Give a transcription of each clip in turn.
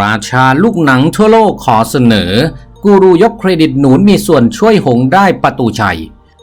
ราชาลูกหนังทั่วโลกขอเสนอ กูรูยกเครดิตหนุนมีส่วนช่วยหงได้ประตูชัย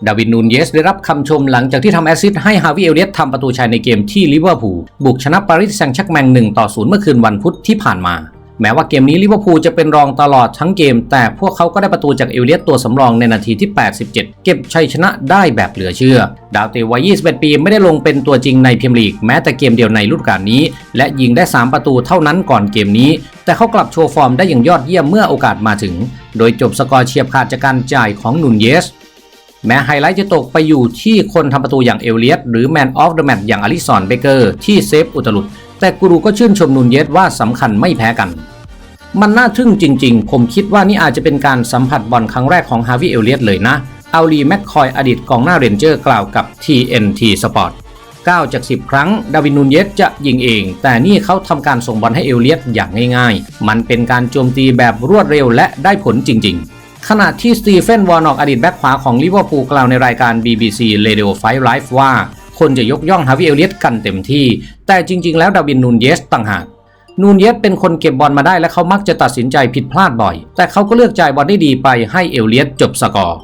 ดาวินนูนเยสได้รับคำชมหลังจากที่ทำแอซิสต์ให้ฮาวิเอลเลียตทำประตูชัยในเกมที่ลิเวอร์พูลบุกชนะปารีสแซงต์แชร์กแมง1ต่อ0เมื่อคืนวันพุธที่ผ่านมา แม้ว่าเกมนี้ลิเวอร์พูลจะเป็นรองตลอดทั้งเกม แต่พวกเขาก็ได้ประตูจากเอลเลียตตัวสำรองในนาทีที่ 87 เก็บชัยชนะได้แบบเหลือเชื่อ ดาวเตวัย 21 ปีไม่ได้ลงเป็นตัวจริงในพรีเมียร์ลีกแม้แต่เกมเดียวในฤดูกาลนี้ และยิงได้ 3 ประตูเท่านั้นก่อนเกมนี้ แต่เขากลับโชว์ฟอร์มได้อย่างยอดเยี่ยมเมื่อโอกาสมาถึง โดยจบสกอร์เฉียบขาดจากการจ่ายของนุนเยสแม้ไฮไลท์จะตกไปอยู่ที่คนทำประตูอย่างเอลเลียตหรือแมนออฟเดอะแมตอย่างอลิสันเบเกอร์ที่เซฟอุตลุด แต่กูรูก็ชื่นชมนุนเยสว่าสำคัญไม่แพ้กัน มันน่าทึ่งจริงๆ ผมคิดว่านี่อาจจะเป็นการสัมผัสบอลครั้งแรกของฮาวิเอลเลียตเลยนะเอาลีแมคคอยอดีตกองหน้าเรนเจอร์กล่าวกับ TNT Sport 9จาก 10 ครั้ง ดาวินนูนเยสจะยิงเอง แต่นี่เขาทำการส่งบอลให้เอลเลียตอย่างง่ายๆ มันเป็นการโจมตีแบบรวดเร็วและได้ผลจริงๆ ขณะที่สตีเฟนวอร์นอกอดีตแบ็คขวาของลิเวอร์พูลกล่าวในรายการ BBC Radio 5 Live ว่า คนจะยกย่องฮาวิเอลเลียตกันเต็มที่ แต่จริง ๆ แล้วดาวินนูนเยสต่างหากนูนเยสเป็นคนเก็บบอลมาได้และเขามักจะตัดสินใจผิดพลาดบ่อย แต่เขาก็เลือกจ่ายบอลได้ดีไปให้เอลเลียตจบสกอร์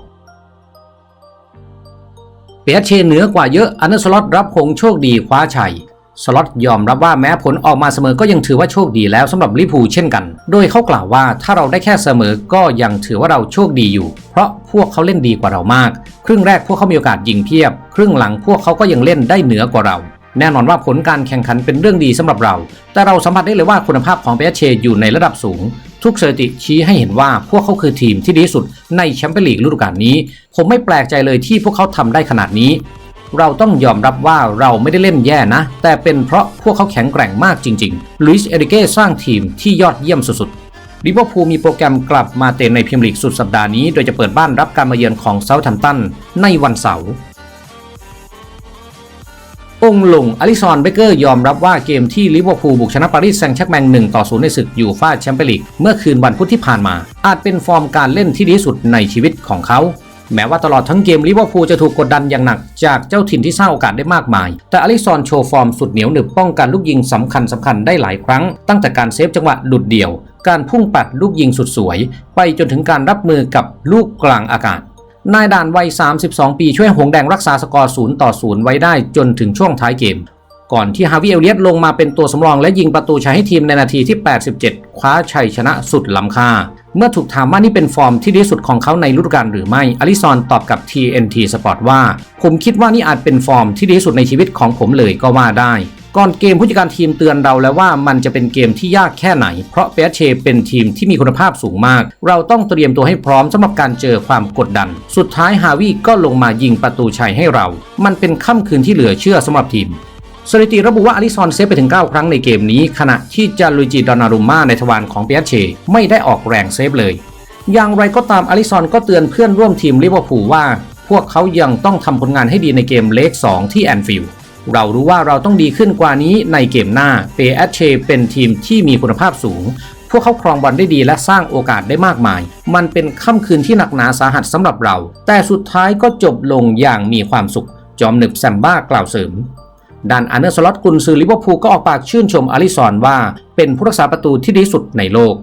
เปียเชเหนือกว่าเยอะอันเดอร์สล็อตรับคงโชคดีคว้าชัย สล็อตยอมรับว่าแม้ผลออกมาเสมอก็ยังถือว่าโชคดีแล้วสำหรับลิเวอร์พูลเช่นกัน โดยเขากล่าวว่าถ้าเราได้แค่เสมอก็ยังถือว่าเราโชคดีอยู่ เพราะพวกเขาเล่นดีกว่าเรามาก ครึ่งแรกพวกเขามีโอกาสยิงเพียบ ครึ่งหลังพวกเขาก็ยังเล่นได้เหนือกว่าเรา แน่นอนว่าผลการแข่งขันเป็นเรื่องดีสำหรับเรา แต่เราสัมผัสได้เลยว่าคุณภาพของเปเชอยู่ในระดับสูง ทุกสถิติชี้ให้เห็นว่าพวกเขาคือทีมที่ดีสุดในแชมเปี้ยนลีกฤดูกาลนี้ ผมไม่แปลกใจเลยที่พวกเขาทำได้ขนาดนี้ เราต้องยอมรับว่าเราไม่ได้เล่นแย่นะ แต่เป็นเพราะพวกเขาแข็งแกร่งมากจริงๆลุยส์เอริเก้สร้างทีมที่ยอดเยี่ยมสุดๆลิเวอร์พูลมีโปรแกรมกลับมาเตะในพรีเมียร์ลีกสุดสัปดาห์นี้ โดยจะเปิดบ้านรับการมาเยือนของเซาท์แฮมป์ตันในวันเสาร์องหลงอลิซอนเบเกอร์ยอมรับว่าเกมที่ลิเวอร์พูลบุกชนะปารีสแซงต์แชร์กแมง1ต่อ 0 ในศึกยูฟ่าแชมเปี้ยนลีกเมื่อคืนวันพุธที่ผ่านมา อาจเป็นฟอร์มการเล่นที่ดีสุดในชีวิตของเขา แม้ว่าตลอดทั้งเกมลิเวอร์พูลจะถูกกดดันอย่างหนัก จากเจ้าถิ่นที่สร้างโอกาสได้มากมาย แต่อลิซอนโชว์ฟอร์มสุดเหนียวหนึบป้องกันลูกยิงสำคัญสำคัญได้หลายครั้ง ตั้งแต่การเซฟจังหวะหลุดเดี่ยว การพุ่งปัดลูกยิงสุดสวย ไปจนถึงการรับมือกับลูกกลางอากาศนายด่านวัย 32 ปีช่วยหงแดงรักษาสกอร์ 0 ต่อ 0 ไว้ได้จนถึงช่วงท้ายเกม ก่อนที่ฮาวิเอลเลียตลงมาเป็นตัวสำรองและยิงประตูชัยให้ทีมในนาทีที่ 87 คว้าชัยชนะสุดล้ำค่า เมื่อถูกถามว่านี่เป็นฟอร์มที่ดีสุดของเขาในฤดูกาลหรือไม่อลิซอนตอบกับ TNT Sport ว่า ผมคิดว่านี่อาจเป็นฟอร์มที่ดีสุดในชีวิตของผมเลยก็ว่าได้ ก่อนเกมผู้จัดการทีมเตือนเราแล้วว่ามันจะเป็นเกมที่ยากแค่ไหน เพราะเปเชเป็นทีมที่มีคุณภาพสูงมาก เราต้องเตรียมตัวให้พร้อมสำหรับการเจอความกดดัน สุดท้ายฮาวิก็ลงมายิงประตูชัยให้เรา มันเป็นค่ำคืนที่เหลือเชื่อสำหรับทีม สถิติระบุว่าอลิซอนเซฟไปถึง 9 ครั้งในเกมนี้ ขณะที่จาลุยจิดอนารุมมาในทวารของเปียเชไม่ได้ออกแรงเซฟเลย อย่างไรก็ตามอลิซอนก็เตือนเพื่อนร่วมทีมลิเวอร์พูลว่า พวกเขายังต้องทำผลงานให้ดีในเกมเลก2 ที่แอนฟิลด์เรารู้ว่าเราต้องดีขึ้นกว่านี้ในเกมหน้าเปแอชเชเป็นทีมที่มีคุณภาพสูง พวกเขาครองบอลได้ดีและสร้างโอกาสได้มากมาย มันเป็นค่ำคืนที่หนักหนาสาหัสสำหรับเรา แต่สุดท้ายก็จบลงอย่างมีความสุข จอมหนึบแซมบ้ากล่าวเสริม ด้านอันเนอร์สล็อตกุนซือลิเวอร์พูลก็ออกปากชื่นชมอลิซอนว่า เป็นผู้รักษาประตูที่ดีสุดในโลก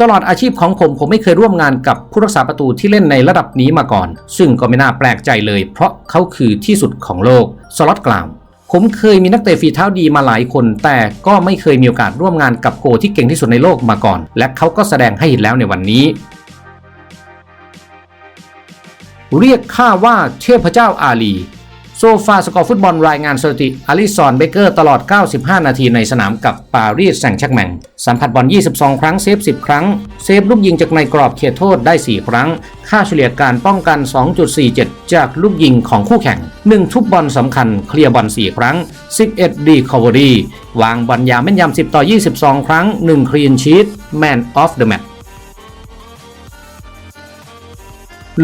ตลอดอาชีพของผมผมไม่เคยร่วมงานกับผู้รักษาประตูที่เล่นในระดับนี้มาก่อน ซึ่งก็ไม่น่าแปลกใจเลย เพราะเขาคือที่สุดของโลกสล็อตกล่าวผมเคยมีนักเตะฝีเท้าดีมาหลายคน แต่ก็ไม่เคยมีโอกาสร่วมงานกับโกที่เก่งที่สุดในโลกมาก่อน และเขาก็แสดงให้เห็นแล้วในวันนี้ เรียกข้าว่าเทพเจ้าอาลี โซฟาสกอร์ฟุตบอลรายงานสถิติอลิซอนเบเกอร์ตลอด 95 นาทีในสนามกับปารีสแซงต์แชร์กแมง สัมผัสบอล 22 ครั้งเซฟ 10 ครั้ง เซฟลูกยิงจากในกรอบเขตโทษได้ 4 ครั้ง ค่าเฉลี่ยการป้องกัน 2.47 จากลูกยิงของคู่แข่ง 1 ทุบบอลสำคัญเคลียร์บอล 4 ครั้ง 11รีคอเวอรี่วางบอลยาวแม่นยำ 10 ต่อ 22 ครั้ง 1 คลีนชีตแมนออฟเดอะแมตช์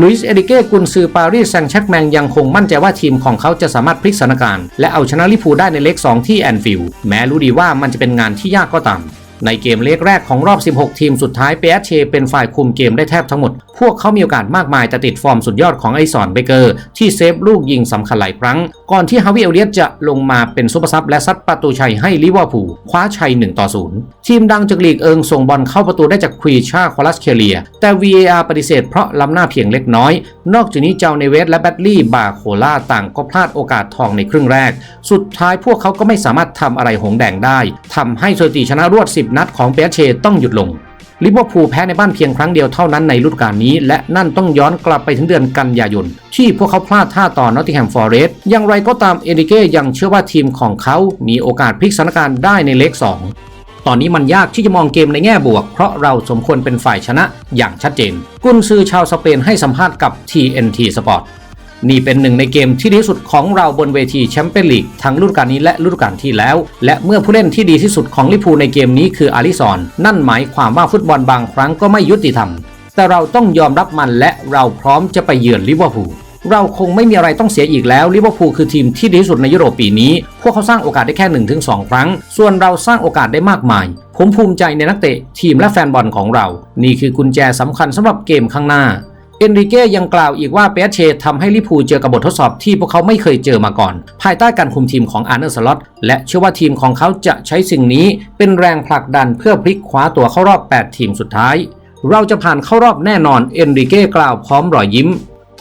ลุยส์เอริเก้กุนซือปารีสแซงต์แชกแมงยังคงมั่นใจว่าทีมของเขาจะสามารถพลิกสถานการณ์และเอาชนะลิปูได้ในเล็ก 2 ที่แอนฟิลด์แม้รู้ดีว่ามันจะเป็นงานที่ยากก็ตาม ในเกมเล็กแรกของรอบ 16 ทีมสุดท้ายเปียเชเป็นฝ่ายคุมเกมได้แทบทั้งหมด พวกเขามีโอกาสมากมายแต่ติดฟอร์มสุดยอดของไอซอนเบเกอร์ ที่เซฟลูกยิงสำคัญหลายครั้ง ก่อนที่ฮาวิเอเลียตจะลงมาเป็นซุปเปอร์ซับและซัดประตูชัยให้ลิเวอร์พูลคว้าชัย 1 ต่อ 0 ทีมดังจากลีกเอิงส่งบอลเข้าประตูได้จากควีชาคอลัสเคเลีย แต่ VAR ปฏิเสธเพราะล้ำหน้าเพียงเล็กน้อย นอกจากนี้เจ้าเนเวสและแบตลี่บาโคล่าต่างก็พลาดโอกาสทองในครึ่งแรก สุดท้ายพวกเขาก็ไม่สามารถทำอะไรหงแดงได้ทำให้สถิติชนะรวด 10นัดของเปียเชต้องหยุดลงลิเวอร์พูลแพ้ในบ้านเพียงครั้งเดียวเท่านั้นในฤดูกาลนี้ และนั่นต้องย้อนกลับไปถึงเดือนกันยายน ที่พวกเขาพลาดท่าต่อนอตติแฮมฟอร์เรสต์อย่างไรก็ตามเอริเก้ยังเชื่อว่าทีมของเขามีโอกาสพลิกสถานการณ์ได้ในเล็ก2ตอนนี้มันยากที่จะมองเกมในแง่บวก เพราะเราสมควรเป็นฝ่ายชนะอย่างชัดเจน กุนซือชาวสเปนให้สัมภาษณ์กับ TNT Sport นี่เป็นหนึ่งในเกมที่ดีที่สุดของเราบนเวทีแชมเปี้ยนลีกทั้งฤดูกาลนี้และฤดูกาลที่แล้ว และเมื่อผู้เล่นที่ดีที่สุดของลิเวอร์พูลในเกมนี้คืออาริซอน นั่นหมายความว่าฟุตบอลบางครั้งก็ไม่ยุติธรรม แต่เราต้องยอมรับมันและเราพร้อมจะไปเยือนลิเวอร์พูลเราคงไม่มีอะไรต้องเสียอีกแล้วลิเวอร์พูลคือทีมที่ดีที่สุดในยุโรปปีนี้ พวกเขาสร้างโอกาสได้แค่1นถึงสครั้ง ส่วนเราสร้างโอกาสได้มากมาย ผมภูมิใจในนักเตะทีมและแฟนบอลของเรา นี่คือกุญแจสำคัญสำหรับเกมข้างหน้า เอนริเก้ยังกล่าวอีกว่าเปเชทำให้ลิพูเจอกับบททดสอบที่พวกเขาไม่เคยเจอมาก่อน ภายใต้การคุมทีมของอาร์เนอร์สล็อตและเชื่อว่าทีมของเขาจะใช้สิ่งนี้เป็นแรงผลักดันเพื่อพลิกคว้าตัวเข้ารอบ 8 ทีมสุดท้าย เราจะผ่านเข้ารอบแน่นอนเอนริเก้กล่าวพร้อมรอยยิ้ม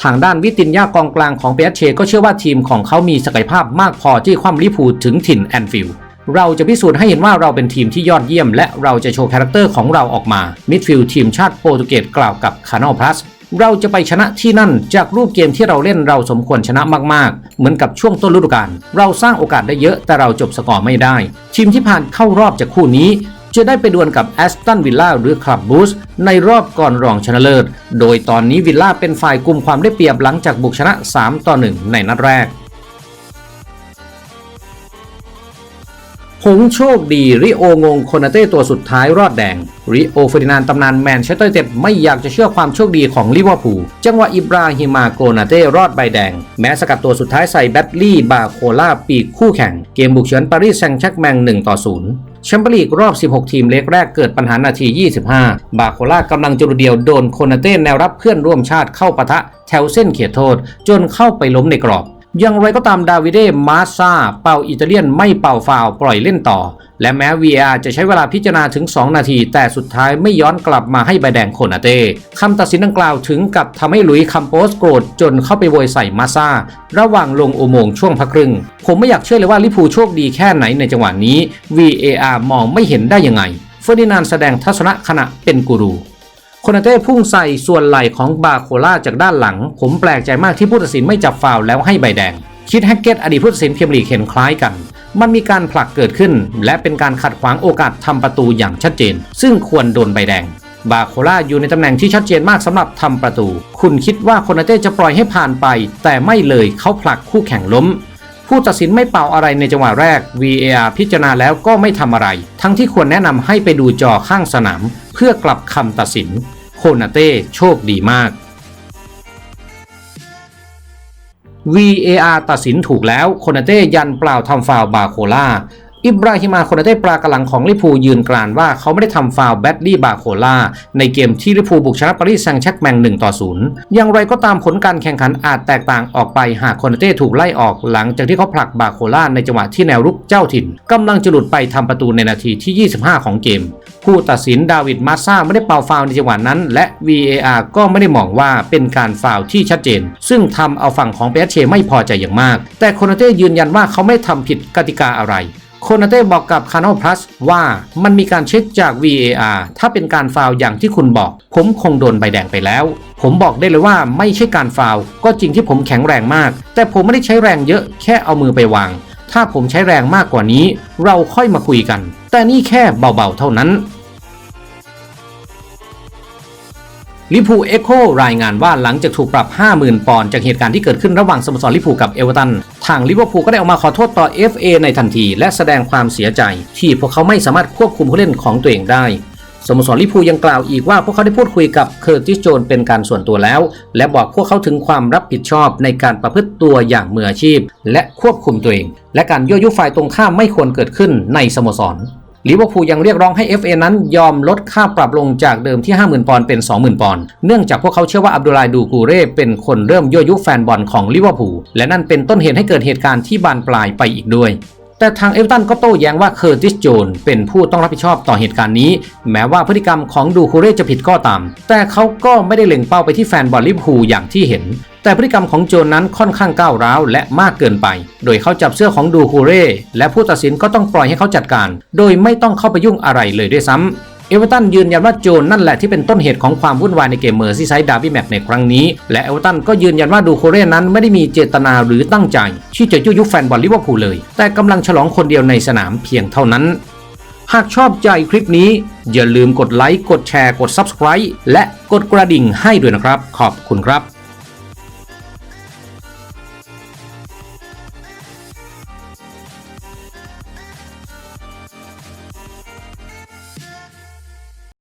ทางด้านวิตินยากองกลางของเปียเชก็เชื่อว่าทีมของเขามีศักยภาพมากพอที่คว่ำลิพูถึงถิ่นแอนฟิลด์เราจะพิสูจน์ให้เห็นว่าเราเป็นทีมที่ยอดเยี่ยม และเราจะโชว์คาแรคเตอร์ของเราออกมามิดฟิลด์ทีมชาติโปรตุเกสกล่าวกับคานาลพลัส เราจะไปชนะที่นั่น จากรูปเกมที่เราเล่นเราสมควรชนะมากๆ เหมือนกับช่วงต้นฤดูกาลเราสร้างโอกาสได้เยอะแต่เราจบสกอร์ไม่ได้ ทีมที่ผ่านเข้ารอบจากคู่นี้ จะได้ไปดวลกับแอสตันวิลล่าหรือคลับบูสในรอบก่อนรองชนะเลิศ โดยตอนนี้วิลล่าเป็นฝ่ายกลุ่มความได้เปรียบหลังจากบุกชนะ 3 ต่อ 1 ในนัดแรก หงโชคดี ริโองงโคนาเต้ตัวสุดท้ายรอดแดง ริโอเฟอร์ดินานตำนานแมนเชสเตอร์เต็ดไม่อยากจะเชื่อความโชคดีของลิเวอร์พูลจังหวะอิบราฮิมาโกนาเต้รอดใบแดง แม้สกัดตัวสุดท้ายใส่แบตลี่บาโคล่าปีกคู่แข่ง เกมบุกเฉือนปารีสแซงต์แชร์กแมง1ต่อ0แชมเปี้ยนลีกรอบ 16 ทีมเล็กแรกเกิดปัญหานาที 25 บาโคล่ากำลังจุดเดียวโดนโคนาเต้แนวรับเพื่อนร่วมชาติเข้าปะทะแถวเส้นเขตโทษ จนเข้าไปล้มในกรอบ อย่างไรก็ตามดาวิเดมาซาเป่าอิตาเลียนไม่เป่าฟาวปล่อยเล่นต่อ และแม้ VR จะใช้เวลาพิจารณาถึง 2 นาที แต่สุดท้ายไม่ย้อนกลับมาให้ใบแดงโคนาเต้คำตัดสินดังกล่าวถึงกับทำให้ลุยคัมโปสโกรธจนเข้าไปโวยใส่มาซาระหว่างลงอุโมงค์ช่วงพักครึ่ง ผมไม่อยากเชื่อเลยว่าลิพูโชคดีแค่ไหนในจังหวะนี้ VAR มองไม่เห็นได้ยังไงเฟอร์ดินานแสดงทัศนะขณะเป็นกูรู โคนาเต้พุ่งใส่ส่วนไหล่ของบาโคล่าจากด้านหลัง ผมแปลกใจมากที่ผู้ตัดสินไม่จับฟาวแล้วให้ใบแดง คิดแฮกเก็ตอดีตผู้ตัดสินเมียร์ลีกเห็นคล้ายกัน มันมีการผลักเกิดขึ้น และเป็นการขัดขวางโอกาสทำประตูอย่างชัดเจน ซึ่งควรโดนใบแดง บาโคล่าอยู่ในตำแหน่งที่ชัดเจนมากสำหรับทำประตู คุณคิดว่าโคนาเต้จะปล่อยให้ผ่านไป แต่ไม่เลยเขาผลักคู่แข่งล้มผู้ตัดสินไม่เป่าอะไรในจังหวะแรก VAR พิจารณาแล้วก็ไม่ทำอะไร ทั้งที่ควรแนะนำให้ไปดูจอข้างสนาม เพื่อกลับคำตัดสิน โคนาเต้โชคดีมาก VAR ตัดสินถูกแล้วโคนาเต้ยันเปล่าทำฟาวบาโคล่าอิบราฮิมาโคนาเต้ปลากระหลังของลิพูยืนกรานว่าเขาไม่ได้ทำฟาวแบดลี่บาโคล่าในเกมที่ลิพูบุกชนะปารีสแซงต์แชกแมง1ต่อ0อย่างไรก็ตามผลการแข่งขันอาจแตกต่างออกไปหากโคนาเต้ถูกไล่ออกหลังจากที่เขาผลักบาโคล่าในจังหวะที่แนวรุกเจ้าถิ่นกำลังจะหลุดไปทำประตูในนาทีที่ 25 ของเกม ผู้ตัดสินดาวิดมาซ่าไม่ได้เป่าฟาวในจังหวะนั้น และ VAR ก็ไม่ได้มองว่าเป็นการฟาวที่ชัดเจน ซึ่งทำเอาฝั่งของเปเชไม่พอใจอย่างมาก แต่โคนาเต้ยืนยันว่าเขาไม่ทำผิดกติกาอะไรโคนาเต้บอกกับคา n น l Plus ว่ามันมีการเช็คจาก VAR ถ้าเป็นการฟาวอย่างที่คุณบอก ผมคงโดนใบแดงไปแล้ว ผมบอกได้เลยว่าไม่ใช่การฟาวก็จริงที่ผมแข็งแรงมาก แต่ผมไม่ได้ใช้แรงเยอะแค่เอามือไปวาง ถ้าผมใช้แรงมากกว่านี้ เราค่อยมาคุยกัน แต่นี่แค่เบาๆเท่านั้นลิพูเอ็โครายงานว่าหลังจากถูกปรับ 50,000 ปอนด์จากเหตุการณ์ที่เกิดขึ้นระหว่างสโมสรลิพูกับเอเวอร์ตัน ทางลิเวอร์พูลก็ได้ออกมาขอโทษต่อ FA ในทันที และแสดงความเสียใจ ที่พวกเขาไม่สามารถควบคุมผู้เล่นของตัวเองได้ สโมสรลิพูลยังกล่าวอีกว่าพวกเขาได้พูดคุยกับเคอร์ติสโจนเป็นการส่วนตัวแล้ว และบอกพวกเขาถึงความรับผิดชอบในการประพฤติตัวอย่างมืออาชีพ และควบคุมตัวเอง และการยั่วยุฝ่ายตรงข้ามไม่ควรเกิดขึ้นในสโมสรลิเวอร์พูลยังเรียกร้องให้ FA นั้นยอมลดค่าปรับลงจากเดิมที่ 50,000 ปอนด์เป็น 20,000 ปอนด์เนื่องจากพวกเขาเชื่อว่าอับดุลไลดูกูเร่เป็นคนเริ่มยั่วยุแฟนบอลของลิเวอร์พูลและนั่นเป็นต้นเหตุให้เกิดเหตุการณ์ที่บานปลายไปอีกด้วย แต่ทางเอเวอร์ตันก็โต้แย้งว่าเคอร์ติสโจนเป็นผู้ต้องรับผิดชอบต่อเหตุการณ์นี้ แม้ว่าพฤติกรรมของดูคูเร่จะผิดก็ตาม แต่เขาก็ไม่ได้เล็งเป้าไปที่แฟนบอลลิเวอร์พูลอย่างที่เห็น แต่พฤติกรรมของโจนนั้นค่อนข้างก้าวร้าวและมากเกินไป โดยเขาจับเสื้อของดูคูเร่และผู้ตัดสินก็ต้องปล่อยให้เขาจัดการ โดยไม่ต้องเข้าไปยุ่งอะไรเลยด้วยซ้ำ เอเวอร์ตันยืนยันว่าโจนนั่นแหละที่เป็นต้นเหตุของความวุ่นวายในเกมเมอร์ซีไซด์ดาร์บี้แมตช์ในครั้งนี้ และเอเวอร์ตันก็ยืนยันว่าดูโคเรนั้นไม่ได้มีเจตนาหรือตั้งใจ ที่จะยุยยุแฟนบอลลิเวอร์พูลเลย แต่กำลังฉลองคนเดียวในสนามเพียงเท่านั้น หากชอบใจคลิปนี้ อย่าลืมกดไลค์กดแชร์กด Subscribe และกดกระดิ่งให้ด้วยนะครับ ขอบคุณครับ